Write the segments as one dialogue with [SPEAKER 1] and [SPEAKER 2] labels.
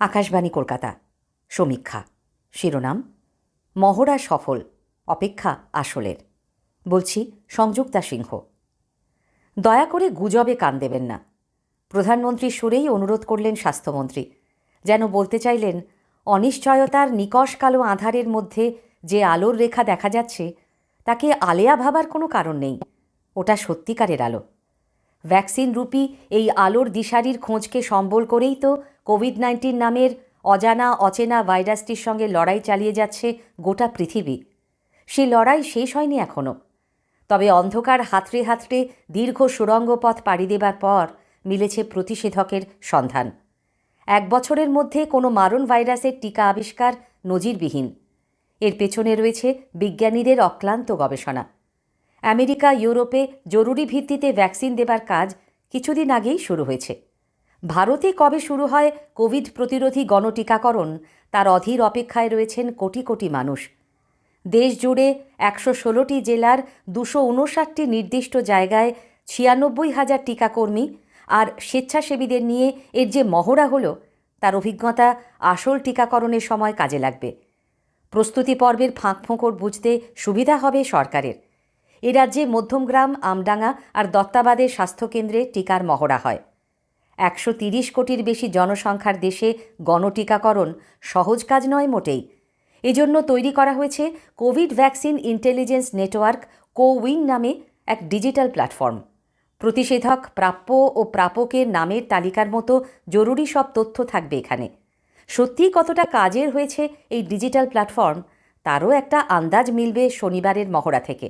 [SPEAKER 1] আকাশবাণী কলকাতা। সমীক্ষা। শিরোনাম, মহড়া সফল, অপেক্ষা আসলের। বলছি, সংযুক্তা সিংহ। দয়া করে গুজবে কান দেবেন না। প্রধানমন্ত্রীর সুরেই অনুরোধ করলেন স্বাস্থ্যমন্ত্রী। যেন বলতে চাইলেন, অনিশ্চয়তার নিকষ কালো আধারের মধ্যে যে আলোর রেখা দেখা যাচ্ছে, তাকে আলেয়া ভাবার কোনো কারণ নেই। ওটা সত্যিকারের আলো। ভ্যাকসিন রূপী এই আলোর দিশারির খোঁজকে সম্বল করেই তো কোভিড নাইন্টিন নামের অজানা, অচেনা ভাইরাসটির সঙ্গে লড়াই চালিয়ে যাচ্ছে গোটা পৃথিবী। সে লড়াই শেষ হয়নি এখনও তবে অন্ধকার হাতড়ে হাতড়ে দীর্ঘ সুড়ঙ্গ পথ পাড়ি দেবার পর মিলেছে প্রতিষেধকের সন্ধান। এক বছরের মধ্যে কোনো মারণ ভাইরাসের টিকা আবিষ্কার নজিরবিহীন। এর পেছনে রয়েছে বিজ্ঞানীদের অক্লান্ত গবেষণা। আমেরিকা, ইউরোপে জরুরি ভিত্তিতে ভ্যাকসিন দেবার কাজ কিছুদিন আগেই শুরু হয়েছে। ভারতে কবে শুরু হয় কোভিড প্রতিরোধী গণটিকাকরণ, তার অধীর অপেক্ষায় রয়েছেন কোটি কোটি মানুষ। দেশ জুড়ে একশো ষোলোটি জেলার দুশো উনষাটটি নির্দিষ্ট জায়গায় ছিয়ানব্বই হাজার টিকাকর্মী আর স্বেচ্ছাসেবীদের নিয়ে এর যে মহড়া হলো, তার অভিজ্ঞতা আসল টিকাকরণের সময় কাজে লাগবে। প্রস্তুতি পর্বের ফাঁক ফোঁকর বুঝতে সুবিধা হবে সরকারের। এ রাজ্যে মধ্যমগ্রাম, আমডাঙ্গা আর দত্তাবাদের স্বাস্থ্যকেন্দ্রে টিকার মহড়া হয়। একশো তিরিশ কোটির বেশি জনসংখ্যার দেশে গণটিকাকরণ সহজ কাজ নয় মোটেই। এজন্য তৈরি করা হয়েছে Covid vaccine intelligence network CoWIN নামে এক ডিজিটাল প্ল্যাটফর্ম। প্রতিষেধক প্রাপ্য ও প্রাপকের নামের তালিকার মতো জরুরি সব তথ্য থাকবে এখানে। সত্যিই কতটা কাজের হয়েছে এই ডিজিটাল প্ল্যাটফর্ম, তারও একটা আন্দাজ মিলবে শনিবারের মহড়া থেকে।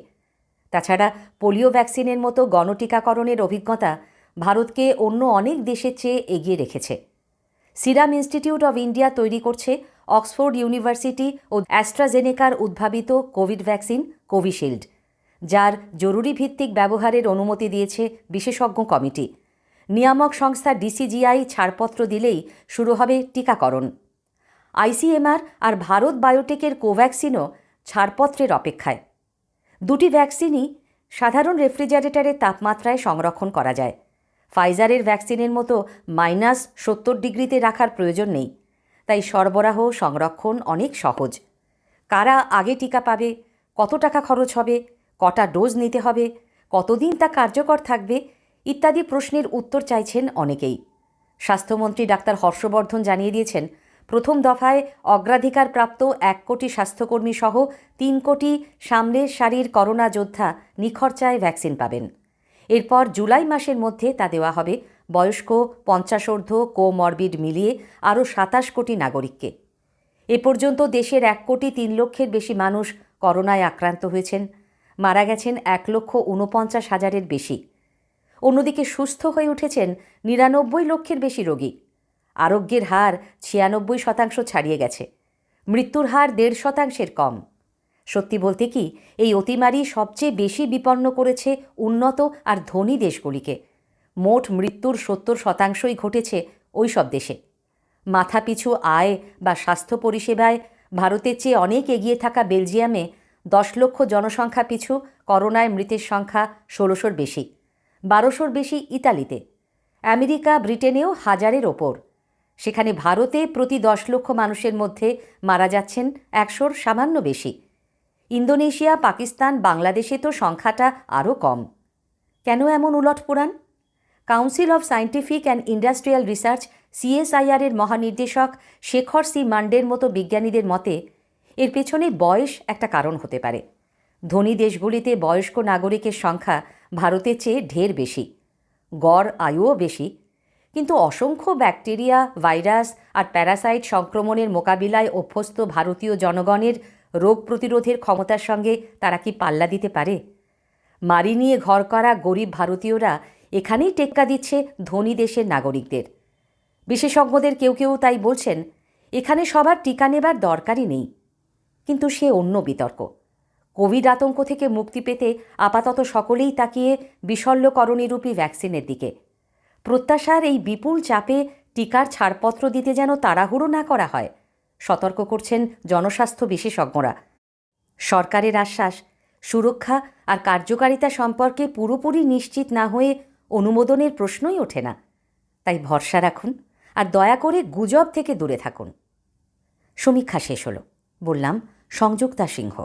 [SPEAKER 1] তাছাড়া পোলিও ভ্যাকসিনের মতো গণটিকাকরণের অভিজ্ঞতা ভারতকে অন্য অনেক দেশের চেয়ে এগিয়ে রেখেছে। সিরাম ইনস্টিটিউট অব ইন্ডিয়া তৈরি করছে অক্সফোর্ড ইউনিভার্সিটি ও অ্যাস্ট্রাজেনেকার উদ্ভাবিত কোভিড ভ্যাকসিন কোভিশিল্ড, যার জরুরি ভিত্তিক ব্যবহারের অনুমতি দিয়েছে বিশেষজ্ঞ কমিটি। নিয়ামক সংস্থা ডিসিজিআই ছাড়পত্র দিলেই শুরু হবে টিকাকরণ। আইসিএমআর আর ভারত বায়োটেকের কোভ্যাক্সিনও ছাড়পত্রের অপেক্ষায়। দুটি ভ্যাকসিনই সাধারণ রেফ্রিজারেটরের তাপমাত্রায় সংরক্ষণ করা যায়। ফাইজারের ভ্যাকসিনের মতো মাইনাস সত্তর ডিগ্রিতে রাখার প্রয়োজন নেই, তাই সরবরাহ সংরক্ষণ অনেক সহজ। কারা আগে টিকা পাবে, কত টাকা খরচ হবে, কটা ডোজ নিতে হবে, কতদিন তা কার্যকর থাকবে, ইত্যাদি প্রশ্নের উত্তর চাইছেন অনেকেই। স্বাস্থ্যমন্ত্রী ডাক্তার হর্ষবর্ধন জানিয়ে দিয়েছেন প্রথম দফায় অগ্রাধিকারপ্রাপ্ত এক কোটি স্বাস্থ্যকর্মী সহ তিন কোটি সামনের সারির করোনা যোদ্ধা নিখরচায় ভ্যাকসিন পাবেন। এরপর জুলাই মাসের মধ্যে তা দেওয়া হবে। বয়স্ক পঞ্চাশোর্ধ্ব কোমরবিড মিলিয়ে আরও সাতাশ কোটি নাগরিককে। এ পর্যন্ত দেশের এক কোটি তিন লক্ষের বেশি মানুষ করোনায় আক্রান্ত হয়েছেন। মারা গেছেন এক লক্ষ ঊনপঞ্চাশ হাজারের বেশি। অন্যদিকে সুস্থ হয়ে উঠেছেন নিরানব্বই লক্ষের বেশি রোগী। আরোগ্যের হার ছিয়ানব্বই শতাংশ ছাড়িয়ে গেছে। মৃত্যুর হার দেড় শতাংশের কম। সত্যি বলতে কি, এই অতিমারি সবচেয়ে বেশি বিপন্ন করেছে উন্নত আর ধনী দেশগুলিকে। মোট মৃত্যুর সত্তর শতাংশই ঘটেছে ওই সব দেশে। মাথাপিছু আয় বা স্বাস্থ্য পরিষেবায় ভারতের চেয়ে অনেক এগিয়ে থাকা বেলজিয়ামে দশ লক্ষ জনসংখ্যা পিছু করোনায় মৃতের সংখ্যা ষোলোশোর বেশি, বারোশোর বেশি ইতালিতে। আমেরিকা ব্রিটেনেও হাজারের ওপর। সেখানে ভারতে প্রতি দশ লক্ষ মানুষের মধ্যে মারা যাচ্ছেন একশোর সামান্য বেশি। ইন্দোনেশিয়া, পাকিস্তান, বাংলাদেশে তো সংখ্যাটা আরও কম। কেন এমন উলট পুরাণ council of scientific and industrial research সিএসআইআরের মহানির্দেশক শেখর সি মান্ডের মতো বিজ্ঞানীদের মতে, এর পেছনে বয়স একটা কারণ হতে পারে। ধনী দেশগুলিতে বয়স্ক নাগরিকের সংখ্যা ভারতের চেয়ে ঢের বেশি। গড় আয়ুও বেশি। কিন্তু অসংখ্য ব্যাকটেরিয়া, ভাইরাস আর প্যারাসাইট সংক্রমণের মোকাবিলায় অভ্যস্ত ভারতীয় জনগণের রোগ প্রতিরোধের ক্ষমতার সঙ্গে তারা কি পাল্লা দিতে পারে? মারি নিয়ে ঘর করা গরিব ভারতীয়রা এখানেই টেক্কা দিচ্ছে ধনী দেশের নাগরিকদের। বিশেষজ্ঞদের কেউ কেউ তাই বলছেন, এখানে সবার টিকা নেবার দরকারই নেই। কিন্তু সে অন্য বিতর্ক। কোভিড আতঙ্ক থেকে মুক্তি পেতে আপাতত সকলেই তাকিয়ে বিশল্যকরণীরূপী ভ্যাকসিনের দিকে। প্রত্যাশার এই বিপুল চাপে টিকার ছাড়পত্র দিতে যেন তাড়াহুড়ো না করা হয়। সতর্ক করছেন জনস্বাস্থ্য বিশেষজ্ঞরা। সরকারের আশ্বাস, সুরক্ষা আর কার্যকারিতা সম্পর্কে পুরোপুরি নিশ্চিত না হয়ে অনুমোদনের প্রশ্নই ওঠে না। তাই ভরসা রাখুন আর দয়া করে গুজব থেকে দূরে থাকুন। সমীক্ষা শেষ হলো। বললাম, সংযুক্তা সিংহ।